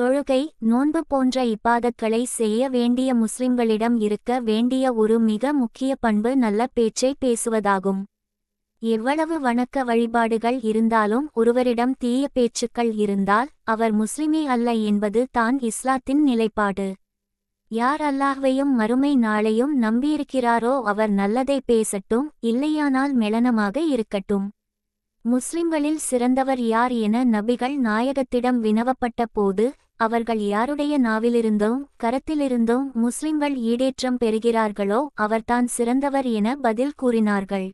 தொழுகை நோன்பு போன்ற இப்பாதத்களை செய்ய வேண்டிய முஸ்லிம்களிடம் இருக்க வேண்டிய ஒரு மிக முக்கிய பண்பு நல்ல பேச்சை பேசுவதாகும். எவ்வளவு வணக்க வழிபாடுகள் இருந்தாலும் ஒருவரிடம் தீய பேச்சுக்கள் இருந்தால் அவர் முஸ்லிமே அல்ல என்பது தான் இஸ்லாத்தின் நிலைப்பாடு. யார் அல்லாஹ்வையும் மறுமை நாளையும் நம்பியிருக்கிறாரோ அவர் நல்லதை பேசட்டும் இல்லையானால் மெளனமாக இருக்கட்டும். முஸ்லிம்களில் சிறந்தவர் யார் என நபிகள் நாயகத்திடம் வினவப்பட்ட போது அவர்கள் யாருடைய நாவிலிருந்தும் கரத்திலிருந்தும் முஸ்லிம்கள் ஈடேற்றம் பெறுகிறார்களோ அவர்தான் சிறந்தவர் என பதில் கூறினார்கள்.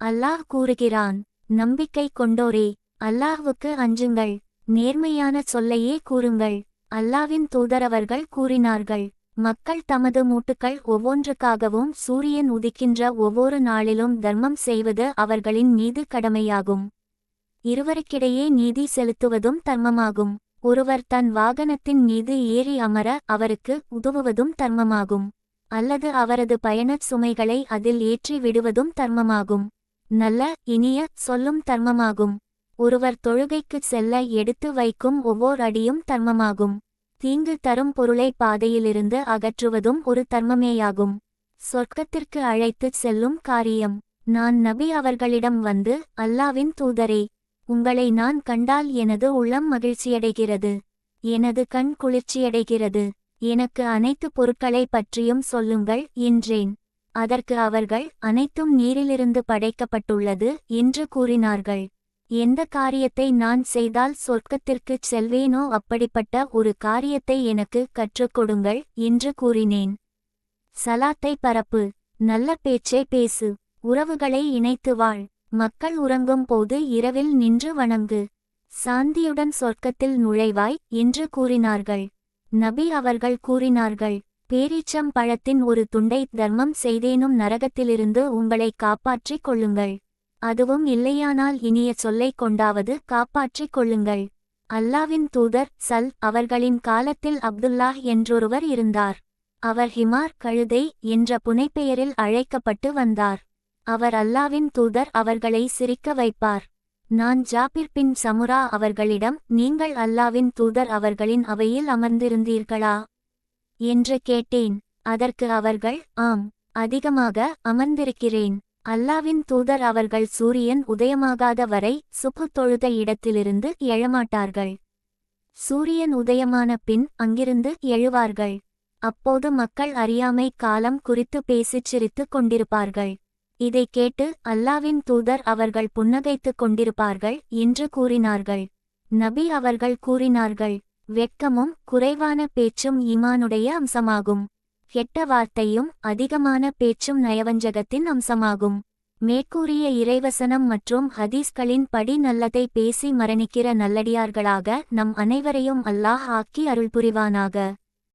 அல்லாஹ் கூறுகிறான் நம்பிக்கை கொண்டோரே அல்லாஹ்வுக்கு அஞ்சுங்கள் நேர்மையான சொல்லையே கூறுங்கள் அல்லாவின் தூதரவர்கள் கூறினார்கள். மக்கள் தமது மூட்டுக்கள் ஒவ்வொன்றுக்காகவும் சூரியன் உதிக்கின்ற ஒவ்வொரு நாளிலும் தர்மம் செய்வது அவர்களின் மீது கடமையாகும். இருவருக்கிடையே நீதி செலுத்துவதும் தர்மமாகும். ஒருவர் தன் வாகனத்தின் மீது ஏறி அமர அவருக்கு உதவுவதும் தர்மமாகும் அல்லது அவரது பயணச் சுமைகளை அதில் ஏற்றி விடுவதும் தர்மமாகும். நல்ல இனிய சொல்லும் தர்மமாகும். ஒருவர் தொழுகைக்குச் செல்ல எடுத்து வைக்கும் ஒவ்வோர் அடியும் தர்மமாகும். தீங்கு தரும் பொருளை பாதையிலிருந்து அகற்றுவதும் ஒரு தர்மமேயாகும். சொர்க்கத்திற்கு அழைத்துச் செல்லும் காரியம். நான் நபி அவர்களிடம் வந்து அல்லாவின் தூதரே உங்களை நான் கண்டால் எனது உள்ளம் மகிழ்ச்சியடைகிறது. எனது கண் குளிர்ச்சியடைகிறது. எனக்கு அனைத்து பொருட்களை பற்றியும் சொல்லுங்கள் என்றேன். அதற்கு அவர்கள் அனைத்தும் நீரிலிருந்து படைக்கப்பட்டுள்ளது என்று கூறினார்கள். எந்த காரியத்தை நான் செய்தால் சொர்க்கத்திற்குச் செல்வேனோ அப்படிப்பட்ட ஒரு காரியத்தை எனக்கு கற்றுக் கொடுங்கள் என்று கூறினேன். சலாத்தை பரப்பு. நல்ல பேச்சை பேசு. உறவுகளை இணைத்து வாழ். மக்கள் உறங்கும் போது இரவில் நின்று வணங்கு. சாந்தியுடன் சொர்க்கத்தில் நுழைவாய் என்று கூறினார்கள். நபி அவர்கள் கூறினார்கள் பேரீச்சம் பழத்தின் ஒரு துண்டை தர்மம் செய்தேனும் நரகத்திலிருந்து உங்களை காப்பாற்றிக் கொள்ளுங்கள். அதுவும் இல்லையானால் இனிய சொல்லைக் கொண்டாவது காப்பாற்றிக் கொள்ளுங்கள். அல்லாவின் தூதர் சல் அவர்களின் காலத்தில் அப்துல்லாஹ் என்றொருவர் இருந்தார். அவர் ஹிமார் கழுதை என்ற புனைப்பெயரில் அழைக்கப்பட்டு வந்தார். அவர் அல்லாவின் தூதர் அவர்களை சிரிக்க வைப்பார். நான் ஜாபிர் பின் சமுரா அவர்களிடம் நீங்கள் அல்லாவின் தூதர் அவர்களின் அவையில் அமர்ந்திருந்தீர்களா என்று கேட்டேன். அதற்கு அவர்கள் ஆம் அதிகமாக அமர்ந்திருக்கிறேன். அல்லாவின் தூதர் அவர்கள் சூரியன் உதயமாகாத வரை சுப்பு தொழுத இடத்திலிருந்து எழமாட்டார்கள். சூரியன் உதயமான பின் அங்கிருந்து எழுவார்கள். அப்போது மக்கள் அறியாமை காலம் குறித்து பேசிச் சிரித்துக் கொண்டிருப்பார்கள். இதைக் கேட்டு அல்லாவின் தூதர் அவர்கள் புன்னகைத்துக் கொண்டிருப்பார்கள் என்று கூறினார்கள். நபி அவர்கள் கூறினார்கள் வெட்கமும் குறைவான பேச்சும் ஈமானுடைய அம்சமாகும். கெட்ட வார்த்தையும் அதிகமான பேச்சும் நயவஞ்சகத்தின் அம்சமாகும். மேற்கூறிய இறைவசனம் மற்றும் ஹதீஸ்களின் படி நல்லதை பேசி மரணிக்கிற நல்லடியார்களாக நம் அனைவரையும் அல்லாஹ் ஆக்கி அருள் புரிவானாக